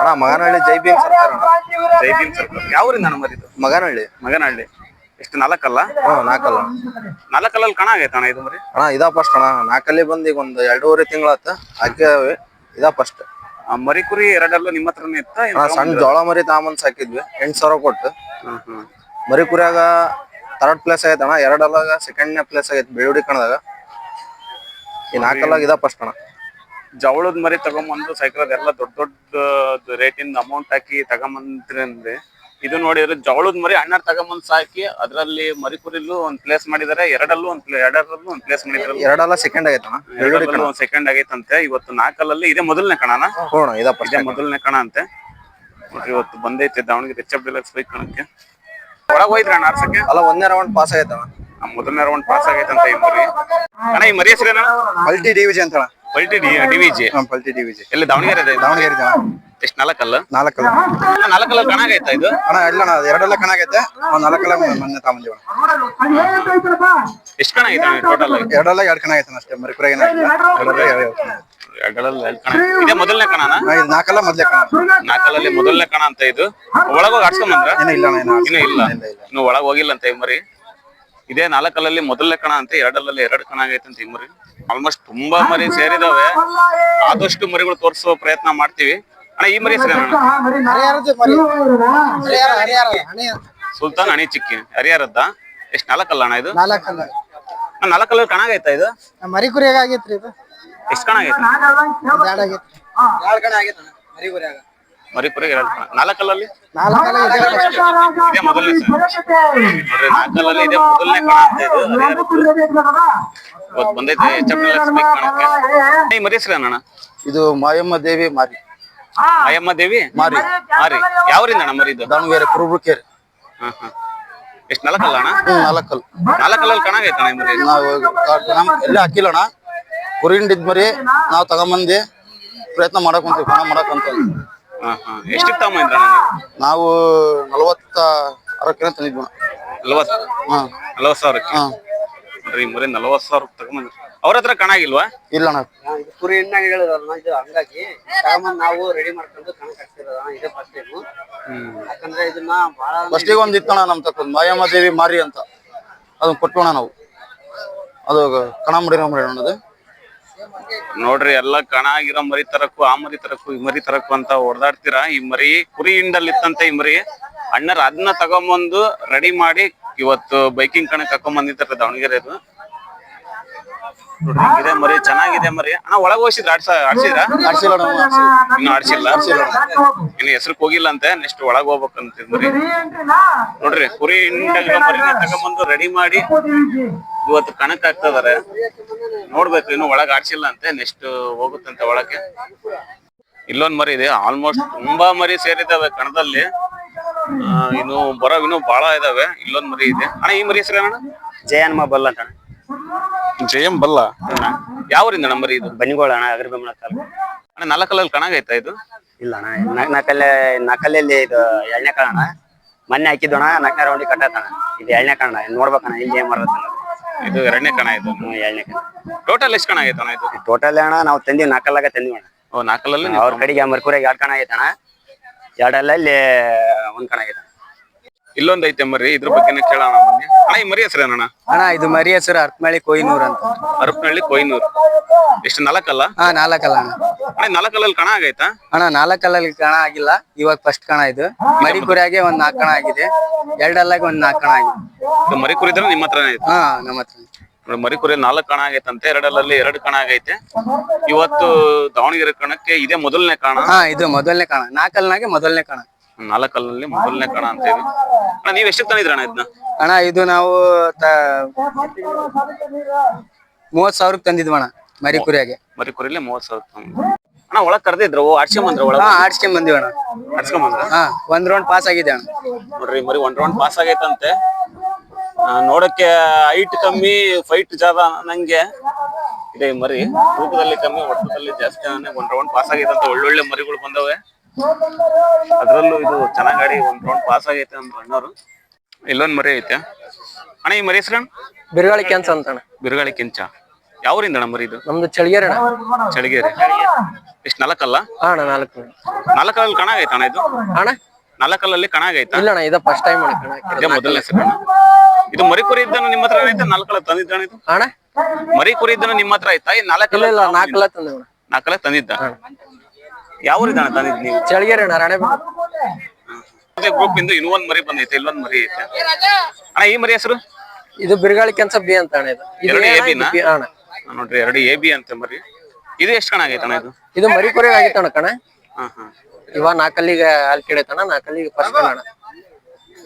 ಅಣ್ಣ ಮಗನಹಳ್ಳಿ ಜೈ ಭೀಮ್ ಸರ್ಕಾರ ಜೈ ಭೀಮ್ ಸರ್ಕಲ್. ಯಾವ್ರಿಂದ ಅಣ್ಣ ಮರಿದು? ಮಗನಹಳ್ಳಿ. ಮಗನಹಳ್ಳಿ. ಎಷ್ಟು ನಾಲ್ಕಲ್ಲ? ನಾಲ್ಕಲ್ಲ. ನಾಲ್ಕಲ್ಲಲ್ಲಿ ಕಣ ಆಗೈತೆ ಅಣ್ಣ ಇದು ಮರಿ? ಅಣ್ಣ ಇದಾ ಫಸ್ಟ್ ಅಣ್ಣ. ನಾಲ್ಕಲ್ಲಿ ಬಂದ್ ಈಗ ಒಂದ್ ಎರಡೂವರೆ ತಿಂಗಳಾತ ಹಾಕ್ಯಾವೆ ಇದಾ ಫಸ್ಟ್ ಮರಿ ಕುರಿ ಎರಡೆಲ್ಲ ನಿಮ್ಮ ಹತ್ರನೇ ಇತ್ತ? ಏನ್ ಸಣ್ಣ ಜೋಳ ಮರಿ ತಾಮನ್ ಸಾಕಿದ್ವಿ ಎಂಟ್ ಸಾವಿರ ಕೊಟ್ಟು. ಹ್ಮ್ ಹ್ಮ್ ಮರಿ ಕುರಿಯಾಗ ಥರ್ಡ್ ಪ್ಲೇಸ್ ಆಗೈತೆ ಅಣ್ಣ ಎರಡಲ್ಲಾಗ ಸೆಕೆಂಡ್ನೇ ಪ್ಲೇಸ್ ಆಗೈತೆ ಬೆಳ್ಳುಡಿ ಕಣದಾಗ. ಈ ನಾಲ್ಕಲ್ಲಾಗ ಇದ ಫಸ್ಟ್ ಅಣ್ಣ. ಜವಳದ ಮರಿ ತಗೊಂಬಂದು ಸೈಕಲ್ ಎಲ್ಲ ದೊಡ್ಡ ದೊಡ್ಡ ರೇಟಿಂದ ಅಮೌಂಟ್ ಹಾಕಿ ತಗೊಂಬಂದ್ರಿ ಅಂದ್ರೆ ಇದು ನೋಡಿದ್ರೆ ಜವಳದ ಮರಿ ಅಣ್ಣ ತಗೊಂಬಂದ್ ಸಾಕಿ ಅದ್ರಲ್ಲಿ ಮರಿ ಕುರಿಲು ಒಂದ್ ಪ್ಲೇಸ್ ಮಾಡಿದಾರೆ ಎರಡಲ್ಲೂ ಒಂದ್ ಎರಡರಲ್ಲೂ ಒಂದ್ ಪ್ಲೇಸ್ ಮಾಡಿದಾರೆ ಎರಡಲ್ಲ ಸೆಕೆಂಡ್ ಆಗೈತೆ ಅಣ್ಣ. ಬೆಳ್ಳುಡಿ ಒಂದ್ ಸೆಕೆಂಡ್ ಆಗೈತಂತೆ. ಇವತ್ತು ನಾಲ್ಕಲ್ಲಲ್ಲಿ ಇದೇ ಮೊದಲನೇ ಕಣನ ಇದಾ ಮೊದಲನೇ ಕಣ ಅಂತೆ ನೋಡ್ರಿ ಇವತ್ತು ಬಂದೈತೆ Davanagere H F deluxe bike ಕಣಕ್ಕೆ. ಒಳಗ್ ಹೋಯ್ದ್ರಿ ಅಣ್ಣ ಆರ್ಸಕ್ಕೆ. ಅಲ್ಲ ಒಂದನೇ ರೌಂಡ್ ಪಾಸ್ ಆಗೈತೆ ಅಣ್ಣ. ಮೊದಲನೇ ರೌಂಡ್ ಪಾಸ್ ಆಗೈತಂತೆ ಈ ಮರಿ. ಅಣ್ಣ ಈ ಮರಿ ಹೆಸರೇನ? ಮಲ್ಟಿ ಡಿವಿಜಿ ಅಂತ ಪಲ್ಟಿ ಡಿವಿಜಿ ಪಲ್ಟಿ ಡಿವಿಜಿ ಎಲ್ಲಿ ದಾವಣಗೆರೆ ಇದೆ? ದಾವಣಗೆರೆ ಎಷ್ಟು ನಾಲ್ಕಲ್ಲ? ನಾಲ್ಕಲ್ಲ. ನಾಲ್ಕಲ್ಲ ಕಣ ಆಗೈತಾ ಇದು? ಅಣ್ಣ ಇಲ್ಲ ಅಣ್ಣ ಎರಡೆಲ್ಲ ಕಣ ಆಗೈತೆ ಒಂದ್ ನಾಲ್ಕಲ್ಲ ಮೊನ್ನೆ ತಾಮಂದಿವ ಎಷ್ಟು ಕಣ ಐತೆ ಟೋಟಲ್ ಎರಡೆಲ್ಲ ಎರಡು ಕಣ ಐತೆ ಅಷ್ಟೇ ಮರಿ ಕುರಿಯಾಗ ಎರಡೆಲ್ಲ ಎರಡು ಕಣ. ಎರಡರಲ್ಲಿ ಎರಡು ಕಣ. ಇದೇ ಮೊದಲನೇ ಕಣನ? ಇದು ನಾಲ್ಕಲ್ಲ ಮೊದ್ಲೇ ಕಣ. ನಾಲ್ಕಲ್ಲಲ್ಲಿ ಮೊದಲನೇ ಕಣ ಅಂತ ಇದು? ಒಳಗೋಗಿ ಆಡ್ಸ್ಕೊಂಡ್ ಬಂದ್ರ? ಇಲ್ಲ ಇನ್ನ ಇಲ್ಲ. ಇನ್ನು ಒಳಗ್ ಹೋಗಿಲ್ಲ ಅಂತ ಮರಿ? ಇದೇ ನಾಲ್ಕಲ್ಲಲ್ಲಿ ಮೊದಲನೇ ಕಣ ಅಂತ ಎರಡಲ್ಲಲ್ಲಿ ಎರಡು ಕಣ ಆಗೈತೆ ಅಂತ ಈ ಮರಿ. ಆಲ್ಮೋಸ್ಟ್ ತುಂಬಾ ಮರಿ ಸೇರಿದಾವೆ. ಆದಷ್ಟು ಮರಿಗಳು ತೋರಿಸೋ ಪ್ರಯತ್ನ ಮಾಡ್ತೀವಿ. ಅಣ್ಣ ಈ ಮರಿ ಸರಿ ಸುಲ್ತಾನ್ ಅಣಿ ಚಿಕ್ಕಿ ಹರಿಹರದ್ದ. ಎಷ್ಟ್ ನಾಲ್ಕಲ್ಲ ಅಣ್ಣ ಇದು? ನಾಲ್ಕಲ್ಲ. ನಾಲ್ಕಲ್ಲಲ್ಲಿ ಕಣ ಆಗೈತಾ ಇದು? ಮರಿ ಕುರಿಯಾಗ ಆಗೈತ್ರಿ ಇದು? ಎಷ್ಟ್ ಕಣ ಆಗೈತೆ? ಆಗೈತ್ರಿ ಎರಡು ಮರಿ ಮರಿ ನಾಲ್ಕಲ್ಲಲ್ಲಿ ಇದೆ ಮೊದಲನೇ ನೋಡ್ರಿ ನಾಲ್ಕಲ್ಲಲ್ಲಿ ಇದೆ ಮೊದಲನೇ ಇದು. ಇವತ್ತು ಬಂದೈತೆ ಚಪ್ಪಲಿ ಬೈಕ್ ಕಣಕ್ಕೆ ಮರಿ ಇದು ಮಾಯಮ್ಮ ದೇವಿ ಮಾರಿ. ಮಾಯಮ್ಮ ದೇವಿ? ಮಾರಿ. ಮಾರಿ. ಯಾವರಿಂದ ಅಣ್ಣ ಮರಿದು? ದಾವಣಗೆರೆ ಕುರುಬುಕೇರಿ. ಹಾ ಹಾ. ಎಷ್ಟ್ ನಾಲ್ಕಲ್ಲ ಅಣ್ಣ? ಹ್ಮ್ ನಾಲ್ಕಲ್ ನಾಲ್ಕಲ್ಲಲ್ಲಿ ಕಣ ಆಗೈತೆ ಅಣ್ಣ ಮರಿ ನಾವು ಎಲ್ಲ ಹಾಕಿಲ್ಲ ಅಣ್ಣ? ಕುರಿಂಡಿದ್ ಮರಿ ನಾವ್ ತಗೊಂಬಂದಿ ಪ್ರಯತ್ನ ಮಾಡಕ್ ಕುಂತೀವಿ ಕಣ ಮಾಡಕ್ ಅಂತ ಹಾ ಹಾ. ಎಷ್ಟಿಗೆ ತಗೊಂಬಂದ್ರ ನಾವು ನಲವತ್ತ ಅರಕ್ಕಿನ ತಂದಿದ್ವಿ. ನಲವತ್ ಹಾ. ನಲ್ವತ್ ಸಾವಿರಕ್ಕೆ? ಹಾ. ನೋಡ್ರಿ ಈ ಮರಿ ನಲ್ವತ್ ಸಾವಿರ ತಗೊಂಬಂದ್ರಿ. ಅವ್ರ ಹತ್ರ ಕಾಣಾಗಿಲ್ವಾ ಇಲ್ಲ ಅಣ್ಣ. ಕುರಿ ಎಣ್ಣಾಗ ಹೇಳಿದ್ರಲ್ಲ ಇದು ಹಂಗಾಗಿ ತಗೊಂಬಂದ್ ನಾವು ರೆಡಿ ಮಾಡ್ಕೊಂಡು ಕಣಕ್ ಹಾಕ್ತಿರೋದ ಇದೇ ಫಸ್ಟ್ ಟೈಮು ಯಾಕಂದ್ರೆ ಇದನ್ನ ಬಹಳ ಫಸ್ಟಿಗೆ ಒಂದ್ ಇತ್ತಣ್ಣ ನಮ್ ತಕ್ಕ ಮಾಯಮ್ಮ ದೇವಿ ಮಾರಿ ಅಂತ. ಅದನ್ನ ಕೊಟ್ಟೋಣ ನಾವು. ಅದು ಕಣ ಮಡಿ ಮಡಿ ಅನ್ನೋದು ನೋಡ್ರಿ, ಎಲ್ಲಾ ಕಣ ಆಗಿರೋ ಮರಿ ತರಕು, ಆ ಮರಿ ತರಕು, ಈ ಮರಿ ತರಕು ಅಂತ ಹೊಡೆದಾಡ್ತೀರಾ ಈ ಮರಿ ಕುರಿ ಹಿಂಡಲ್ಲಿ ಇತ್ತಂತೆ ಈ ಮರಿ. ಅಣ್ಣರ ಅದನ್ನ ತಗೊಂಬಂದು ರೆಡಿ ಮಾಡಿ ಇವತ್ತು ಬೈಕಿಂಗ್ ಕಣಕ್ ಹಾಕೊಂಡ್ ಬಂದಿದ್ದಾರೆ ದಾವಣಗೆರೆದು ನೋಡ್ರಿ ಇದೆ ಮರಿ ಚೆನ್ನಾಗಿದೆ ಮರಿ. ಅಣ್ಣ ಒಳಗ ಹೋಗಿಸಿದ್ರ ಆಡ್ಸ ಆಡ್ಸಿದ್ರ? ಆಡ್ಸಿಲ್ಲ ಇನ್ನು ಆಡ್ಸಿಲ್ಲ. ಇನ್ನು ಹೆಸರು ಹೋಗಿಲ್ಲ ಅಂತೆ ನೆಕ್ಸ್ಟ್ ಒಳಗ್ ಹೋಗ್ಬೇಕಂತ ಮರಿ. ನೋಡ್ರಿ ಕುರಿ ಮರಿನ ತಗೊಂಬಂದು ರೆಡಿ ಮಾಡಿ ಇವತ್ತು ಕಣಕ್ ಹಾಕ್ತಿದಾರೆ ನೋಡ್ಬೇಕು ಇನ್ನು ಒಳಗ್ ಆಡ್ಸಿಲ್ಲ ಅಂತೆ ನೆಕ್ಸ್ಟ್ ಹೋಗುತ್ತಂತೆ ಒಳಗೆ. ಇಲ್ಲೊಂದ್ ಮರಿ ಇದೆ ಆಲ್ಮೋಸ್ಟ್ ತುಂಬಾ ಮರಿ ಸೇರಿದಾವೆ ಕಣದಲ್ಲಿ. ಆ, ಇನ್ನು ಬರೋ ಇನ್ನು ಬಹಳ ಇದಾವೆ ಇಲ್ಲೊಂದ್ ಮರಿ ಇದೆ. ಅಣ್ಣ ಈ ಮರಿ ಹೆಸರು ಅಣ್ಣ? ಜಯನ್ಮ ಬಲ್ಲ ಅಂತ ಜಯಂ ಬಲ್ಲ? ಯಾವರಿಂದ ನಂಬರ್ ಇದು? ಬನ್ನಿಗೋಳ ಅಣ್ಣ ಅಗರ್ಬೆಮ್ಮಳ ತಾಲೂಕು. ಅಣ್ಣ ನಾಲ್ಕಲ್ಲಲ್ಲಿ ಕಣ ಆಗೈತಾ ಇದು? ಇಲ್ಲ ಅಣ್ಣ ನಾಲ್ಕಲ್ಲೇ ನಾಲ್ಕಲ್ಲಲ್ಲಿ ಇದು ಎಳ್ನೇ ಕಾಣ ಅಣ್ಣ. ಮೊನ್ನೆ ಹಾಕಿದ್ದು ಅಣ್ಣ ನಾಲ್ಕನೇ ರೌಂಡಿ ಕಟ್ಟತ್ತಣ ಇದು ಎಳ್ನೇ ಕಣ ನೋಡ್ಬೇಕಣ್ಣ ಇಲ್ಲಿ ಏನ್ ಬರುತ್ತೆ ಇದು ಎರಡನೇ ಕಣ ಇದು? ಎರಡನೇ ಕಣ ಟೋಟಲ್ ಎಷ್ಟು ಕಣ ಆಗೈತೆ ಅಣ್ಣ ಇದು? ಟೋಟಲ್ ಅಣ್ಣ ನಾವು ತಂದಿವಿ ನಾಲ್ಕಲ್ಲಾಗ ತಂದಿವಿ ಅಣ್ಣ. ಓ ನಾಲ್ಕಲ್ಲಲ್ಲಿ ಅವ್ರ ಕಡೆಗೆ ಮರ್ಕೂರಾಗ ಎರಡು ಕಣ ಐತಣ್ಣ ಅಣ್ಣ. ಎರಡಲ್ಲಲ್ಲಿ ಒಂದ್ ಕಣ ಆಗೈತೆ ಇಲ್ಲೊಂದ್ ಐತೆ ಮರಿ ಇದ್ರ ಬಗ್ಗೆನೇ ಕೇಳೋಣ ಮೊನ್ನೆ. ಅಣ್ಣ ಈ ಮರಿ ಹೆಸರೇನಣ್ಣ ಅಣ್ಣ ಇದು ಮರಿ ಹೆಸರು ಅರ್ಪನಳ್ಳಿ ಕೊಯ್ನೂರ್ ಅಂತ. ಹರಪನಹಳ್ಳಿ ಕೊಯ್ನೂರ್. ಎಷ್ಟು ನಾಲ್ಕಲ್ಲ? ಹಾ ನಾಲ್ಕಲ್ಲ ಅಣ್ಣ. ಅಣ್ಣ ನಾಲ್ಕಲ್ಲಲ್ಲಿ ಕಣ ಆಗೈತಾ? ಅಣ್ಣ ನಾಲ್ಕಲ್ಲಲ್ಲಿ ಕಣ ಆಗಿಲ್ಲ. ಇವಾಗ ಫಸ್ಟ್ ಕಣ ಇದು. ಮರಿ ಕುರಿಯಾಗೆ ಒಂದ್ ನಾಲ್ಕು ಕಣ ಆಗಿದೆ. ಎರಡಲ್ಲಾಗ ಒಂದ್ ನಾಲ್ಕು ಕಣ ಆಗಿದೆ. ಇದು ಮರಿ ಕುರಿದ್ರೆ ನಿಮ್ಮ ಹತ್ರನೇ ಐತೆ ಹಾ ನಮ್ಮ ಹತ್ರ ನೋಡಿ, ಮರಿ ಕುರಿ ನಾಲ್ಕು ಕಣ ಆಗೈತಂತೆ ಎರಡಲ್ಲಲ್ಲಿ ಎರಡು ಕಣ ಆಗೈತೆ. ಇವತ್ತು ದಾವಣಗೆರೆ ಕಣಕ್ಕೆ ಇದೇ ಮೊದಲನೇ ಕಣ. ಹಾ ಇದು ಮೊದಲನೇ ಕಣ. ನಾಲ್ಕಲ್ನಾಗೆ ಮೊದಲನೇ ಕಣ. ನಾಲ್ಕಲ್ಲಲ್ಲಿ ಮೊದಲನೇ ಕಣ ಅಂತ ಇದೆ. ಅಣ್ಣ ನೀವ್ ಎಷ್ಟಕ್ಕೆ ತಂದಿದ್ರಣ್ಣ ಇದನ್ನ ಅಣ್ಣ ಇದು ನಾವು ಮೂವತ್ ಸಾವಿರಕ್ಕೆ ತಂದಿದ್ವಣ್ಣ ಮರಿ ಕುರಿಯಾಗೆ ಮರಿ ಕುರಿಲಿ ಮೂವತ್ ಸಾವಿರ ತಂದ್ರು. ಅಣ್ಣ ಒಳಗ್ ಕರ್ದಿದ್ರು ಆಡ್ಸ್ಕೊಂಬಂದ್ರ ಒಳಗ? ಹಾ ಆಡ್ಸ್ಕೊಂಡ್ ಬಂದಿವಿ ಅಣ್ಣ. ಆಡ್ಸ್ಕೊಂಬಂದ್ರ? ಹಾ ಒಂದ್ ರೌಂಡ್ ಪಾಸ್ ಆಗಿದೆ ಅಣ್ಣ. ನೋಡ್ರಿ ಮರಿ ಒಂದ್ ರೌಂಡ್ ಪಾಸ್ ಆಗೈತಂತೆ. ಆ, ನೋಡಕ್ಕೆ ಹೈಟ್ ಕಮ್ಮಿ ಫೈಟ್ ಜಾದ ನಂಗೆ ಇದೆ ಈ ಮರಿ. ತೂಕದಲ್ಲಿ ಕಮ್ಮಿ ಒಟ್ಟದಲ್ಲಿ ಜಾಸ್ತಿ. ಒಂದ್ ರೌಂಡ್ ಪಾಸ್ ಆಗೈತಂತೆ. ಒಳ್ಳೊಳ್ಳೆ ಮರಿಗಳು ಬಂದವೆ. ಅದ್ರಲ್ಲೂ ಇದು ಚೆನ್ನಾಗ್ ಗಾಡಿ ಒಂದ್ ರೌಂಡ್ ಪಾಸ್ ಆಗೈತೆ ಅಂತ ಅಣ್ಣವ್ರು. ಇಲ್ಲೊಂದ್ ಮರಿ ಐತೆ. ಅಣ್ಣ ಈ ಮರಿ ಹೆಸ್ರು ಬಿರುಗಾಳಿ ಕೆಂಚ ಅಂತ ಅಣ್ಣ ಬಿರುಗಾಳಿ ಕೆಂಚ? ಯಾವ್ರಿಂದ ಅಣ್ಣ ಮರಿ ಇದು? ನಮ್ದು ಚಳಿಗೇರಿ ಅಣ್ಣ. ಚಳಿಗೇರಿ. ಇಷ್ಟ ನಾಲ್ಕಲ್ಲ? ಹಾ ಅಣ್ಣ ನಾಲ್ಕು. ನಾಲ್ಕಲ್ಲಿ ಕಣ ಆಗೈತೆ ಅಣ್ಣ ಇದು? ಅಣ್ಣ? ನಾಲ್ಕಲ್ಲಲ್ಲಿ ಕಣ ಆಗೈತಾ? ಇಲ್ಲ ಅಣ್ಣ ಇದ ಫಸ್ಟ್ ಟೈಮ್ ಅಣ್ಣ. ಕಣ ಹಾಕಿರೋದು. ಇದೇ ಮೊದಲನೇ ಹೆಸರು ಇದು ಮರಿ ಕುರಿ ಇದ್ದಾನ ನಿಮ್ಮ ಹತ್ರ ಐತೆ ನಾಲ್ಕಲ್ಲ ತಂದಿದ್ದಾನ ಇದು? ಅಣ್ಣ? ಮರಿ ಕುರಿ ಇದ್ದಾನ ನಿಮ್ಮ ಹತ್ರ ಐತಾ ಈ ಇಲ್ಲ ನಾಲ್ಕಲ್ಲ ಇಲ್ಲ ನಾಲ್ಕಲ್ಲ ಅಣ್ಣ ನಾಲ್ಕಲ್ಲ ತಂದಿದ್ದ? ಯಾವ ಊರಿದ್ದಾನ ತಂದಿದ್ ನೀವು? ಚಳಿಗೇರಿ ಅಣ್ಣ ಗ್ರೂಪ್ ಇಂದ ಇನ್ನೊಂದ್ ಮರಿ ಬಂದೈತೆ ಇಲ್ಲೊಂದ್ ಮರಿ ಐತೆ. ಅಣ್ಣ ಈ ಮರಿ ಹೆಸರು? ಇದು ಬಿರುಗಾಳಿ ಕ್ಯಾನ್ಸ ಬಿ ಅಂತ ಅಣ್ಣ ಇದು. ಇದು ಎರಡು ಏನ, AB ಇದು ನಾ? ಬಿ ಅಣ್ಣ. ನೋಡ್ರಿ ಎರಡು ಎ ಬಿ ಅಂತ ಮರಿ. ಇದು ಎಷ್ಟು ಕಣ ಆಗೈತೆ ಅಣ್ಣ ಇದು? ಇದು ಮರಿ ಕೊರೆಗೆ ಆಗಿತ್ತು ಅಣ್ಣ ಕಣ. ಹಾ ಹಾ. ಇವಾಗ ನಾಲ್ಕಲ್ಲಿಗೆ ಹಾಲ್ ಕೆಡೈತಣ್ಣ ನಾಲ್ಕಲ್ಲಿಗೆ ಫಸ್ಟ್ ಕಣ ಅಣ್ಣ.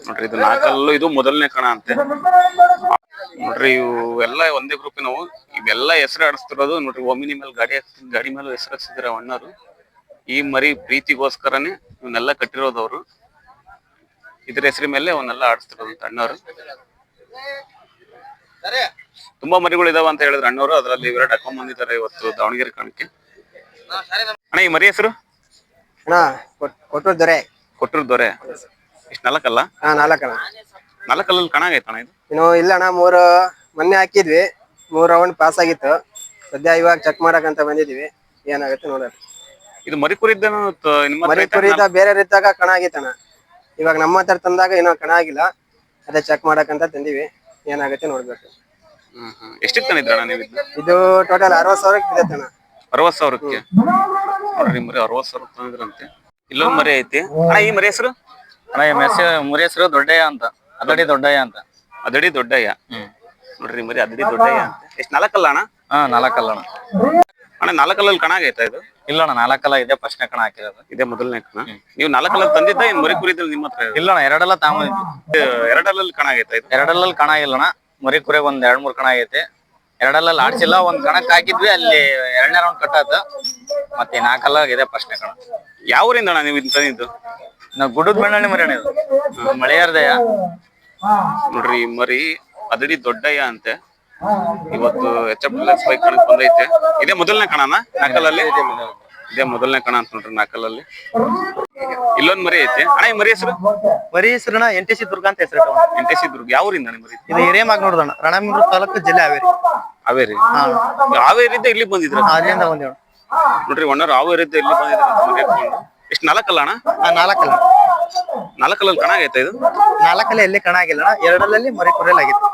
ನೋಡ್ರಿ ಇದು ನಾಕಲ್ಲು ಇದು ಮೊದಲನೇ ಕಣ ಅಂತೆ. ನೋಡ್ರಿ ಇವು ಎಲ್ಲ ಒಂದೇ ಗ್ರೂಪಿನವು ಇವೆಲ್ಲ ಹೆಸರು ಆಡಿಸ್ತಿರೋದು ನೋಡ್ರಿ ಒಮಿನಿ ಮೇಲೆ ಗಾಡಿ ಗಾಡಿ ಮೇಲೆ ಹೆಸರು ಹಾಕ್ಸಿದ್ರೆ ಅಣ್ಣರು ಈ ಮರಿ ಪ್ರೀತಿಗೋಸ್ಕರನೇ ಇವನ್ನೆಲ್ಲ ಕಟ್ಟಿರೋದು ಅವರು ಇದ್ರ ಹೆಸರಿ ಮೇಲೆ ಅವನ್ನೆಲ್ಲ ಆಡಿಸ್ತಿರೋದು ಅಣ್ಣವರು. ತುಂಬಾ ಮರಿಗಳು ಇದಾವ ಅಂತ ಹೇಳಿದ್ರು ಅಣ್ಣವರು. ಅದ್ರಲ್ಲಿ ಇವೆರಡು ಹಾಕೊಂಡ್ ಬಂದಿದ್ದಾರೆ ಇವತ್ತು ದಾವಣಗೆರೆ ಕಣಕ್ಕೆ. ಅಣ್ಣ ಈ ಮರಿ ಹೆಸರು? ಅಣ್ಣ ಕೊಟ್ಟರು ದೊರೆ. ಕೊಟ್ಟರು ದೊರೆ. ಇಷ್ಟು ನಾಲ್ಕಲ್ಲ? ನಾಲ್ಕಲ್ಲ ನಾಲ್ಕಲ್ಲಲ್ಲಿ ಕಣ ಅಣ್ಣ ಇದು? ಇನ್ನು ಇಲ್ಲ ಅಣ್ಣ ಮೂರು ಮೊನ್ನೆ ಹಾಕಿದ್ವಿ. ಮೂರ್ ರೌಂಡ್ ಪಾಸ್ ಆಗಿತ್ತು. ಸದ್ಯ ಇವಾಗ ಚೆಕ್ ಮಾಡಕಂತ ಬಂದಿದೀವಿ. ಏನಾಗುತ್ತೆ ನೋಡೋಣ. ಇದು ಮರಿ ಕುರಿದ್ದೇನು ತ- ನಿಮ್ಮ ಹತ್ರ ಮರಿ ಐತಾ? ಕುರಿದ ಬೇರೆ ರೀತಿಯಾಗ ಕಣ ಆಗೈತಣ ಇವಾಗ ನಮ್ಮ ಹತ್ರ ತಂದಾಗ ಏನೋ ಕಣ ಆಗಿಲ್ಲ. ಅದೇ ಚೆಕ್ ಮಾಡಕಂತ ತಂದಿವಿ. ಏನಾಗುತ್ತೆ ನೋಡ್ಬೇಕು. ಹ್ಮ್ ಹ್ಮ್. ಎಷ್ಟಕ್ಕೆ ತಂದಿದ್ರಣ್ಣ ನೀವು ಇದನ್ನ ಇದು ಟೋಟಲ್ ಅರವತ್ ಸಾವಿರಕ್ಕೆ ಅರವತ್ ಸಾವಿರಕ್ಕೆ? ನೋಡ್ರಿ ಮರಿ ಅರವತ್ ಸಾವಿರ ತಂದಿದ್ರಂತೆ. ಇಲ್ಲೊಂದ್ ಮರಿ ಐತಿ. ಅಣ್ಣ ಈ ಮರಿ ಹೆಸರು? ಅಣ್ಣ ಈ ಮೆಸ್ ಮುರಿ ಹೆಸರು ದೊಡ್ಡಯ್ಯ ಅಂತ. ಅದಡಿ ದೊಡ್ಡಯ್ಯ ಅಂತ. ಅದಡಿ ದೊಡ್ಡಯ್ಯ. ನೋಡ್ರಿ ಮರಿ ಅದಡಿ ದೊಡ್ಡಯ್ಯ ಅಂತ. ಎಷ್ಟ್ ನಾಲ್ಕಲ್ಲ ಅಣ್ಣ? ಹಾ ನಾಲ್ಕಲ್ಲ ಅಣ್ಣ. ಅಣ್ಣ ನಾಲ್ಕಲ್ಲಲ್ಲಿ ಕಣ ಆಗೈತಾ ಇದು? ಇಲ್ಲ ಅಣ್ಣ ನಾಲ್ಕಲ್ಲ ಇದೆ ಫಸ್ಟ್ನೇ ಕಣ ಹಾಕಿರೋದು. ಇದೇ ಮೊದಲನೇ ಕಣ. ನೀವು ನಾಲ್ಕಲ್ಲ ತಂದಿದ್ದ ಏನ್ ಮರಿ ಕುರಿದ್ರೆ ನಿಮ್ಮ ಹತ್ರ ಇಲ್ಲಣ್ಣ ಇಲ್ಲ ಅಣ್ಣ ಎರಡಲ್ಲ ತಗೊಂಡಿದ್ವಿ ಎರಡಲ್ಲಲ್ಲಿ ಕಣ ಆಗೈತೆ ಇದು? ಎರಡಲ್ಲಲ್ಲಿ ಕಣ ಇಲ್ಲ ಅಣ್ಣ ಮರಿ ಕುರಿ ಒಂದ್ ಎರಡ್ ಮೂರ್ ಕಣ ಆಗೈತೆ. ಎರಡಲ್ಲಲ್ಲಿ ಆಡ್ಸಿಲ್ಲ ಒಂದ್ ಕಣಕ್ ಹಾಕಿದ್ವಿ ಅಲ್ಲಿ ಎರಡನೇ ರೌಂಡ್ ಕಟ್ಟಾತ ಮತ್ತೆ ನಾಲ್ಕಲ್ಲ ಇದೆ ಫಸ್ಟ್ನೇ ಕಣ. ಯಾವ ಊರಿಂದ ಅಣ್ಣ ನೀವು ಇದನ್ನ ತಂದಿದ್ದು? ನಾವು ಗುಡ್ಡದ ಬೆಣ್ಣೆ ಮರಿ ಅಣ್ಣ ಇದು. ಮಳೆಯಾರ್ದಯ್ಯ ನೋಡ್ರಿ ಈ ಮರಿ ಅದಡಿ ದೊಡ್ಡಯ್ಯ ಅಂತೆ. ಇವತ್ತು ಎಚ್ ಎಫ್ ಬೈಕ್ ಕಣಕ್ ಬಂದೈತೆ. ಇದೇ ಮೊದಲನೇ ಕಣನ? ನಾಕಲಲ್ಲಿ ಇದೇ ಮೊದಲನೇ ಕಣ. ಅಂತ ನೋಡ್ರಿ ನಾಕಲಲ್ಲಿ ಇಲ್ಲೊಂದ್ ಮರಿ ಐತೆ. ಅಣ್ಣ ಈ ಮರಿ ಹೆಸರು? ಮರಿ ಹೆಸರು ಎನ್ ಟಿ ಸಿ ದುರ್ಗ ಅಂತ ಹೆಸರು ಎನ್ ದುರ್ಗ. ಯಾವ ದುರ್ಗ ಯಾವ್ರಿಂದ ಇದು ಮರಿ? ಇದು ಹಿರೇಮಾಗ್ ನೋಡ್ದಣ್ಣ. ತಾಲೂಕು ಜಿಲ್ಲೆ ಹಾವೇರಿ. ಹಾವೇರಿ? ಹಾವೇರಿಯಿಂದ ಇಲ್ಲಿ ಬಂದಿದ್ರ ಅಲ್ಲಿಂದ ಬಂದೇವ್ ನೋಡ್ರಿ ಒಣ್ಣರು ಹಾವೇರಿಯಿಂದ ಇಲ್ಲಿ ಬಂದಿದ್ರ ಮರಿ ಎಷ್ಟು ನಾಲ್ಕಲ್ಲ ಅಣ್ಣ? ನಾಲ್ಕಲ್ಲ. ನಾಲ್ಕಲ್ಲಲ್ಲಿ ಕಣ ಆಗೈತೆ ಇದು? ನಾಲ್ಕಲ್ಲಿ ಎಲ್ಲಿ ಕಣ ಆಗಿಲ್ಲ ಅಣ್ಣ. ಎರಡರಲ್ಲಿ ಮರಿ ಕುರಿಯಲ್ ಆಗಿತ್ತು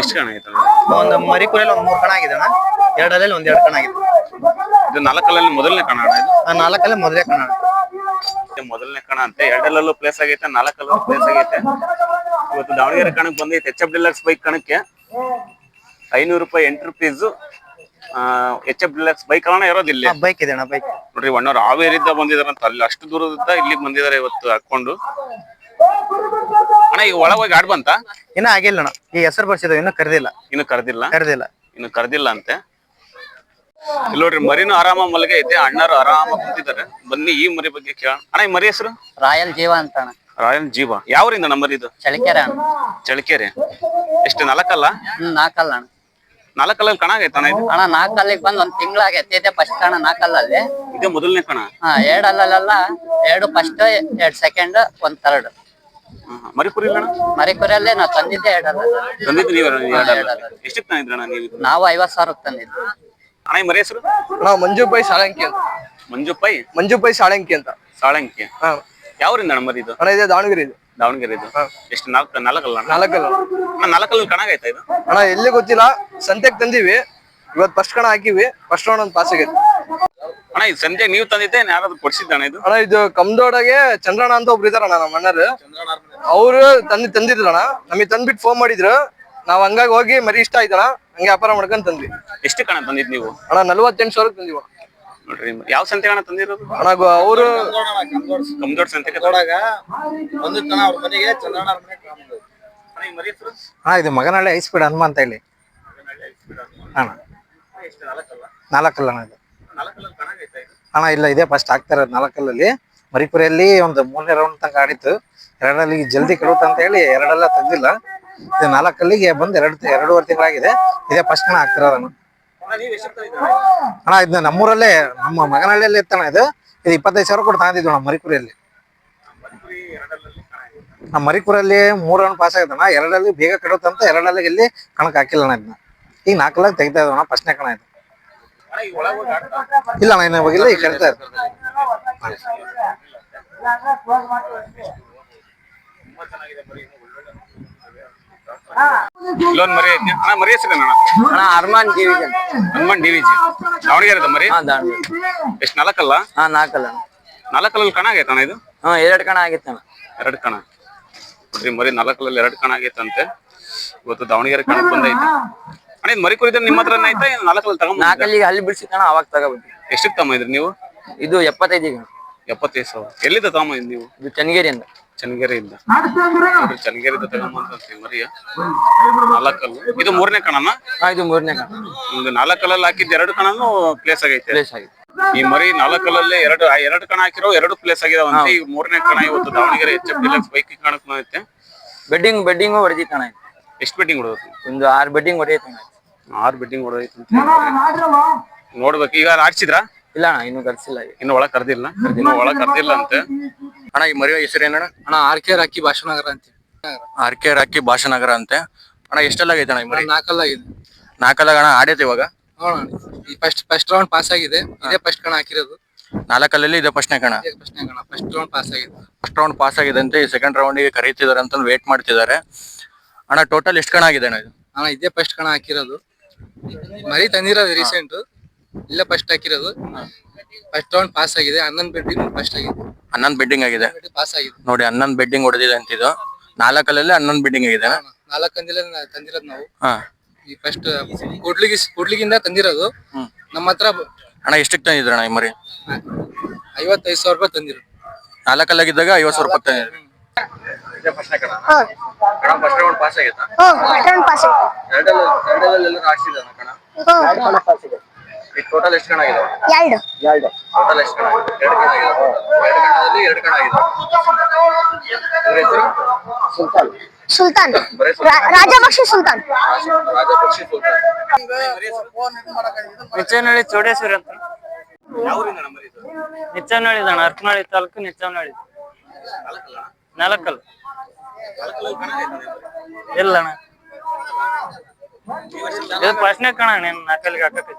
ಎಷ್ಟು ಕಣ ಆಯ್ತು ಅಣ್ಣ? ಒಂದು ಮರಿ ಕುರಿಯಲ್ಲಿ ಒಂದ್ ಮೂರ್ ಕಣ ಆಗಿದೆ ಅಣ್ಣ. ಎರಡರಲ್ಲಿ ಒಂದ್ ಎರಡು ಕಣ ಆಗಿದೆ. ಇದು ನಾಲ್ಕಲ್ಲಿ ಮೊದಲನೇ ಕಣ ಅಣ್ಣ ಇದು? ಆ ನಾಲ್ಕಲ್ಲೇ ಮೊದಲೇ ಕಣ ಅಣ್ಣ. ಇದು ಮೊದಲನೇ ಕಣ ಅಂತ. ಎರಡಲ್ಲೂ ಪ್ಲೇಸ್ ಆಗೈತೆ ನಾಲ್ಕಲ್ಲೂ ಪ್ಲೇಸ್ ಆಗೈತೆ. ಇವತ್ತು ದಾವಣಗೆರೆ ಕಣಕ್ ಬಂದೈತೆ. ಎಚ್ ಎಫ್ ಡಿಲಕ್ಸ್ ಬೈಕ್ ಕಣಕ್ಕೆ. ಐನೂರು ರೂಪಾಯಿ entry fees H F deluxe bike ಅಲ್ಲ ಇರೋದಿಲ್ಲ ಇಲ್ಲಿ? ಆ, ಬೈಕ್ ಇದೆ ಅಣ್ಣ ಬೈಕ್ ನೋಡ್ರಿ ಒಣ್ಣವ್ರು ಹಾವೇರಿದ್ದ ಬಂದಿದಾರಂತ. ಅಲ್ಲಿ ಅಷ್ಟು ದೂರದಿಂದ ಇಲ್ಲಿಗೆ ಬಂದಿದ್ದಾರೆ ಇವತ್ತು ಹಾಕೊಂಡು ಅಣ್ಣ ಈಗ ಒಳಗೆ ಹೋಗಿ ಆಡ್ ಬಂತ? ಇನ್ನ ಆಗಿಲ್ಲ ಅಣ್ಣ. ಈ ಹೆಸರು ಬರ್ಸಿದ ಇನ್ನು ಕರೆದಿಲ್ಲ. ಇನ್ನು ಕರೆದಿಲ್ಲ? ಕರೆದಿಲ್ಲ. ಇನ್ನು ಕರೆದಿಲ್ಲ ಅಂತೆ. ಇಲ್ಲಿ ನೋಡ್ರಿ ಮರಿನೂ ಆರಾಮ ಮಲಗೆ ಐತೆ ಅಣ್ಣರು ಆರಾಮ ಕುಂತಿದ್ದಾರೆ. ಬನ್ನಿ ಈ ಮರಿ ಬಗ್ಗೆ ಕೇಳ ಅಣ್ಣ ಈ ಮರಿ ಹೆಸರು? ರಾಯಲ್ ಜೀವ ಅಂತ ಅಣ್ಣ. ರಾಯಲ್ ಜೀವ. ಯಾವ್ರಿಂದ ನಮ್ಮ ಮರಿದು? ಚಳಿಕೆರೆ ಅಣ್ಣ. ಚಳಿಕೆರೆ ಎಷ್ಟು ನಾಲ್ಕಲ್ಲ? ಹ್ಮ್ ನಾಲ್ಕಲ್ಲ ಅಣ್ಣ. ನಾಲ್ಕಲ್ಲಲ್ಲಿ ಕಣ ಆಗೈತೆ ಅಣ್ಣ ಇದು? ಅಣ್ಣ ನಾಲ್ಕಲ್ಲಿಗೆ ಬಂದ್ ಒಂದ್ ತಿಂಗಳಾಗೈತೆ. ಇದೆ ಫಸ್ಟ್ ಅಣ್ಣ ನಾಲ್ಕಲ್ಲಲ್ಲಿ. ಇದು ಮೊದಲನೇ ಕಣ? ಹಾ ಎರಡಲ್ಲ ಎರಡು ಫಸ್ಟ್ ಎರಡ್ ಸೆಕೆಂಡ್ ಒಂದ್ ಥರ್ಡ್ ಹ್ಮ್, ಹ್ಮ್. ಮರಿ ಕುರಿ ಇಲ್ಲ ಅಣ್ಣ ಮರಿ ಕುರಿಯಲ್ಲೇ ತಂದಿದ್ದೆ ಎರಡಲ್ಲ. ತಂದಿದ್ದು ನೀವು. ಎಷ್ಟಕ್ಕೆ ತಂದಿದ್ರಣ್ಣ ನೀವು? ನಾವು ಐವತ್ ಸಾವಿರಕ್ಕೆ ತಂದಿದ್ವಿ ಅಣ್ಣ ಈ ಮರಿ ಹೆಸರು? ನಾವು ಮಂಜು ಪೈ ಸಾಳಂಕಿ ಅಂತ. ಮಂಜು ಪೈ ಮಂಜು ಪೈ ಸಾಳಂಕಿ ಅಂತ. ಸಾಳಂಕಿ. ಹಾ. ಯಾವ್ರಿಂದ ಅಣ್ಣ ಮರಿ ಇದು ಅಣ್ಣ ಇದೆ ದಾವಣಗೆರೆ ಇದು. ದಾವಣಗೆರೆ ಇದು ಎಷ್ಟು ನಾಲ್ಕು ನಾಲ್ಕಲ್ಲ ಅಣ್ಣ? ನಾಲ್ಕಲ್ಲ. ಅಣ್ಣ ನಾಲ್ಕಲ್ಲಿ ಕಣ ಆಗೈತಾ ಇದು? ಅಣ್ಣ ಎಲ್ಲಿ ಗೊತ್ತಿಲ್ಲ. ಸಂತೆಗ್ ತಂದಿವಿ. ಇವತ್ತು ಫಸ್ಟ್ ಕಣ ಹಾಕಿವಿ. ಫಸ್ಟ್ ರೌಂಡ್ ಒಂದ್ ಪಾಸ್ ಆಗೈತೆ ಅಣ್ಣ ಇದು ಸಂಜೆ ನೀವು ತಂದಿದ್ದೆ ಯಾರಾದ್ರೂ ಕೊಡ್ಸಿದ್ದಣ್ಣ ಇದು? ಅಣ್ಣ ಇದು ಕಮ್ದೋಡಗೆ ಚಂದ್ರಣ್ಣ ಅಂತ ಒಬ್ರು ಇದಾರಣ್ಣ ನಮ್ಮ ಅಣ್ಣರು. ಅವ್ರು ತಂದಿ ತಂದಿದ್ರಣ್ಣ. ನಮಗೆ ತಂದ್ಬಿಟ್ಟು ಫೋನ್ ಮಾಡಿದ್ರು. ನಾವ್ ಹಂಗಾಗಿ ಹೋಗಿ ಮರಿ ಇಷ್ಟ ಆಯ್ತಣ್ಣ. ಹಂಗೆ ವ್ಯಾಪಾರ ಮಾಡ್ಕೊಂಡ್ ತಂದ್ವಿ. ಎಷ್ಟು ಕಣ ತಂದಿದ್ ನೀವು? ಅಣ್ಣ ನಲ್ವತ್ತೆಂಟು ಸಾವಿರ ತಂದಿವ. ನೋಡ್ರಿ ಯಾವ ಸಂತೆ ಕಣ ತಂದಿರೋದು? ಅಣ್ಣ ಅವರು ಕಮ್ದೊಡ್ ಸಂತೆ ಒಂದು ಅವ್ರ ಮನೆಗೆ ಚಂದ್ರಣ್ಣ ಅಣ್ಣ, ಈ ಮರಿ ಹೆಸರು? ಹಾ ಇದು ಮಗನಹಳ್ಳಿ ಐಸ್ಪೀಡ್ ಹನುಮಂತ ಹೇಳಿ ಅಣ್ಣ. ನಾಲ್ಕಲ್ಲ ನಾಲ್ಕಲ್ಲಿ ಇದು. ಅಣ್ಣ ಇಲ್ಲ ಇದೇ ಫಸ್ಟ್ ಹಾಕ್ತಾರೆ ನಾಲ್ಕಲ್ಲಿ ಮರಿಪುರಿಯಲ್ಲಿ ಒಂದು ಮೂರನೇ ರೌಂಡ್ ತನಕ ಆಡಿತ್ತು. ಎರಡಲ್ಲಿ ಜಲ್ದಿ ಕೆಡುತ್ತ ಅಂತ ಹೇಳಿ ಎರಡೆಲ್ಲ ತೆಗ್ದಿಲ್ಲ ಇದು ನಾಲ್ಕಲ್ಲಿಗೆ ಬಂದು ಎರಡು ಎರಡೂವರೆ ತಿಂಗಳಾಗಿದೆ. ಇದೇ ಫಸ್ಟ್ ಕಣ ಹಾಕ್ತಾರ ಅಣ್ಣ. ಇದನ್ನ ನಮ್ಮೂರಲ್ಲೇ ನಮ್ಮ ಮಗನಹಳ್ಳಿಯಲ್ಲಿ ಇತ್ತಣ್ಣ ಇದು. ಇದು ಇಪ್ಪತ್ತೈದು ಸಾವಿರ ಕೊಟ್ಟು ತಗೊಂಡಿದ್ವಿ ಅಣ್ಣ ಮರಿಪುರಿಯಲ್ಲಿ. ನಮ್ಮ ಮರಿಪುರಲ್ಲಿ ಮೂರು ರೌಂಡ್ ಪಾಸ್ ಆಗೈತಣ್ಣ ಎರಡಲ್ಲಿ ಬೇಗ ಕೆಡುತ್ತಂತ ಎರಡಲ್ಲಿ ಇಲ್ಲಿ ಕಣಕ್ ಹಾಕಿಲ್ಲ ಅಣ್ಣ ಇದನ್ನ. ಈಗ ನಾಲ್ಕಲ್ಲಾಗಿ ತೆಗಿತಾ ಇದ್ವಣ್ಣ ಫಸ್ಟ್ನೇ ಕಣ ಇದು. ಇಲ್ಲ ಅಣ್ಣ ಇನ್ನು ಹೋಗಿಲ್ಲ ಈಗ ಕರಿತಾ ಇರ್ತಾರೆ ಇಲ್ಲೊಂದ್ ಮರಿ ಐತಿ. ಅಣ್ಣ ಮರಿ ಹೆಸರೇನ ಅಣ್ಣ? ಅರ್ಮಾನ್ ಡಿವಿಜನ್ ಹನುಮಾನ್ ಡಿವಿಜಿ ದಾವಣಗೆರೆ ಮರಿ? ಹಾ ದಾವಣಗೆರೆ. ಎಷ್ಟು ನಾಲ್ಕಲ್ಲ? ಹಾ ನಾಲ್ಕಲ್ಲ ನಾಲ್ಕಲ್ಲಲ್ಲಿ ಕಣ ಆಗೈತೆ ಅಣ್ಣ ಇದು? ಹಾ ಎರಡ್ ಕಣ ಆಗಿತ್ತಣ್ಣ ಎರಡು ಕಣ. ನೋಡ್ರಿ ಮರಿ ನಾಲ್ಕಲ್ಲಲ್ಲಿ ಎರಡು ಕಣ ಆಗೈತಂತೆ. ಇವತ್ತು ದಾವಣಗೆರೆ ಕಣಕ್ ಬಂದೈತೆ. ಅಣ್ಣ ಇದು ಮರಿ ಕುರಿದ್ರೆ ನಿಮ್ಮ ಹತ್ರನೇ ಐತಾ ಏನು ನಾಲ್ಕಲ್ಲಿ ತಗೊಂಡ್ ನಾಲ್ಕಲ್ಲಿಗೆ ಅಲ್ಲಿ ಬಿಡ್ಸಿತ್ತಣ್ಣ ಅವಾಗ ತಗೋಬೇಕು ಎಷ್ಟಕ್ಕೆ ತಗೊಂಬಂದ್ರಿ ನೀವು? ಇದು ಎಪ್ಪತ್ತೈದು ಈಗ. ಎಪ್ಪತ್ತೈದು ಸಾವಿರ. ಎಲ್ಲಿಂದ ತಗೊಂಬಂದ್ ನೀವು? ಇದು ಚನ್ನಗಿರಿಯಿಂದ. ಚನ್ನಗಿರಿಯಿಂದ. ನೋಡ್ರಿ ಚನ್ನಗಿರಿಯಿಂದ ತಗೊಂಬಂದ್ರಿ ಮರಿಯ. ನಾಲ್ಕಲ್ಲು. ಇದು ಮೂರನೇ ಕಣನ? ಹಾ ಇದು ಮೂರನೇ ಕಣ. ಒಂದು ನಾಲ್ಕಲ್ಲಲ್ಲಿ ಹಾಕಿದ್ದು ಎರಡು ಕಣನು ಪ್ಲೇಸ್ ಆಗೈತೆ. ಪ್ಲೇಸ್ ಆಗಿದೆ ಈ ಮರಿ ನಾಲ್ಕಲ್ಲಲ್ಲಿ ಎರಡು ಆ ಎರಡು ಕಣ ಹಾಕಿರೋ ಎರಡು ಪ್ಲೇಸ್ ಆಗಿದಾವಂತೆ. ಈ ಮೂರನೇ ಕಣ ಇವತ್ತು Davanagere H F deluxe bike ಕಾಣಕ್ಕೆ betting betting betting ಕಣ ಇದು. ಎಷ್ಟು ಬೆಡ್ಡಿಂಗ್ ಹೊಡೋದು ಒಂದು ಆರು ಬೆಡ್ಡಿಂಗ್ ಹೊಡೆಯತ್ತಣ್ಣ ಆರು ಬೆಟ್ಟಿಂಗ್ ಅಂತ ನೋಡ್ಬೇಕು. ಈಗ ಹಾಕ್ಸಿದ್ರ ಇಲ್ಲ ಅಣ್ಣ ಇನ್ನು ಕರ್ಸಿಲ್ಲ. ಇನ್ನು ಒಳಗ್ ಕರ್ದಿಲ್ಲ? ಇನ್ನು ಒಳಗ್ ಕರ್ದಿಲ್ಲ ಅಂತ. ಅಣ್ಣ ಈ ಮರಿಯ ಹೆಸರು ಏನಣ್ಣ ಅಣ್ಣ? ಆರ್ ಕೆ ರಾಕಿ ಭಾಷಣಗರ ಅಂತ. ಆರ್ ಕೆ ರಾಕಿ ಭಾಷನಗರ ಅಂತ. ಅಣ್ಣ ಎಷ್ಟೆಲ್ಲ ಆಗೈತೆ ಅಣ್ಣ ಈ ಮರಿ? ನಾಲ್ಕಲ್ಲ ಆಗಿದೆ ನಾಲ್ಕಲ್ಲ ಅಣ್ಣ ಆಡೈತೆ ಇವಾಗ? ಈ ಫಸ್ಟ್ ಫಸ್ಟ್ ರೌಂಡ್ ಪಾಸ್ ಆಗಿದೆ. ಇದೇ ಫಸ್ಟ್ ಕಣ ಹಾಕಿರೋದು. ನಾಲ್ಕಲ್ಲಲ್ಲಿ ಇದೆ ಫಸ್ಟ್ನೇ ಕಣ. ಫಸ್ಟ್ ಕಣ. ಫಸ್ಟ್ ರೌಂಡ್ ಪಾಸ್ ಆಗಿದೆ. ಫಸ್ಟ್ ರೌಂಡ್ ಪಾಸ್ ಆಗಿದೆ ಅಂತ. ಈ ಸೆಕೆಂಡ್ ರೌಂಡಿಗೆ ಕರೀತಿದಾರೆ ಅಂತ ವೇಟ್ ಮಾಡ್ತಿದ್ದಾರೆ. ಅಣ್ಣ ಟೋಟಲ್ ಎಷ್ಟು ಕಣ ಆಗಿದೆ ಅಣ್ಣ ಇದು? ಅಣ್ಣ ಇದೇ ಫಸ್ಟ್ ಕಣ ಹಾಕಿರೋದು. ಮರಿ ತಂದಿರೋದು ರೀಸೆಂಟ್ ಇಲ್ಲ ಫಸ್ಟ್ ಹಾಕಿರೋದು. ಫಸ್ಟ್ ರೌಂಡ್ ಪಾಸ್ ಆಗಿದೆ. ಹನ್ನೊಂದು ಬೆಡ್ಡಿಂಗ್ ಫಸ್ಟ್ ಆಗಿದೆ. ಹನ್ನೊಂದು ಬೆಡ್ಡಿಂಗ್ ಆಗಿದೆ. ಪಾಸ್ ಆಗಿದೆ. ನೋಡಿ ಹನ್ನೊಂದು ಬೆಡ್ಡಿಂಗ್ ಹೊಡೆದಿದೆ ಅಂತಿದ್ದು. ನಾಲ್ಕಲ್ಲೇ ಹನ್ನೊಂದು ಬೆಡ್ಡಿಂಗ್ ಆಗಿದೆ. ನಾಲ್ಕು ತಂದಿರೋದು ನಾವು. ಹಾ. ಈ ಫಸ್ಟ್ ಕೂಡ್ಲಿಗಿ ಕೂಡ್ಲಿಗಿಂದ ತಂದಿರೋದು. ನಮ್ಮ ಹತ್ರ ಅಣ್ಣ ಎಷ್ಟಕ್ಕೆ ತಂದಿದ್ರ ಅಣ್ಣ ಈ ಮರಿ? ಐವತ್ತೈದು ಸಾವಿರ ರೂಪಾಯಿ ತಂದಿರೋದು. ನಾಲ್ಕಲ್ಲಾಗಿದ್ದಾಗ ಐವತ್ತು ಸಾವಿರ ರೂಪಾಯಿ ತಂದಿದ್ರು. ಫಸ್ಟ್ ರೌಂಡ್ ಪಾಸ್ ಆಗೈತಾ? ಎರಡಲ್ಲಿ ಆಡ್ಸಿದಾನ ಕಣ? ಈಗ ಟೋಟಲ್ ಎಷ್ಟು ಕಣ ಆಗಿದೆ? ಎರಡು. ಟೋಟಲ್ ಎಷ್ಟು ಕಣ ಆಗಿದೆ? ಎರಡು ಕಣ ಆಗಿದೆ. ಎರಡು ಕಣದಲ್ಲಿ ಎರಡು ಕಣ ಆಗಿದೆ. ಇವ್ರ ಹೆಸರು? ಸುಲ್ತಾನ್. ಬರೀ ರಾ- ರಾಜಪಕ್ಷಿ ಸುಲ್ತಾನ್. ರಾಜಪಕ್ಷಿ ಸುಲ್ತಾನ್. ನಿಚ್ಚನಹಳ್ಳಿ ಚೌಡೇಶ್ವರಿ ಅಂತ. ನಿಚ್ಚನಹಳ್ಳಿ ಅಣ್ಣ ಅರ್ಕನಹಳ್ಳಿ ತಾಲೂಕು ನಿಚ್ಚನಹಳ್ಳಿ. ನಾಲ್ಕಲ್ ಇಲ್ಲ ಅಣ್ಣ. ಇದು ಪ್ರಶ್ನೆ ಕಣ ನೀನ್ ನಾಲ್ಕಲ್ಲಿಗೆ ಹಾಕಕೈತಿ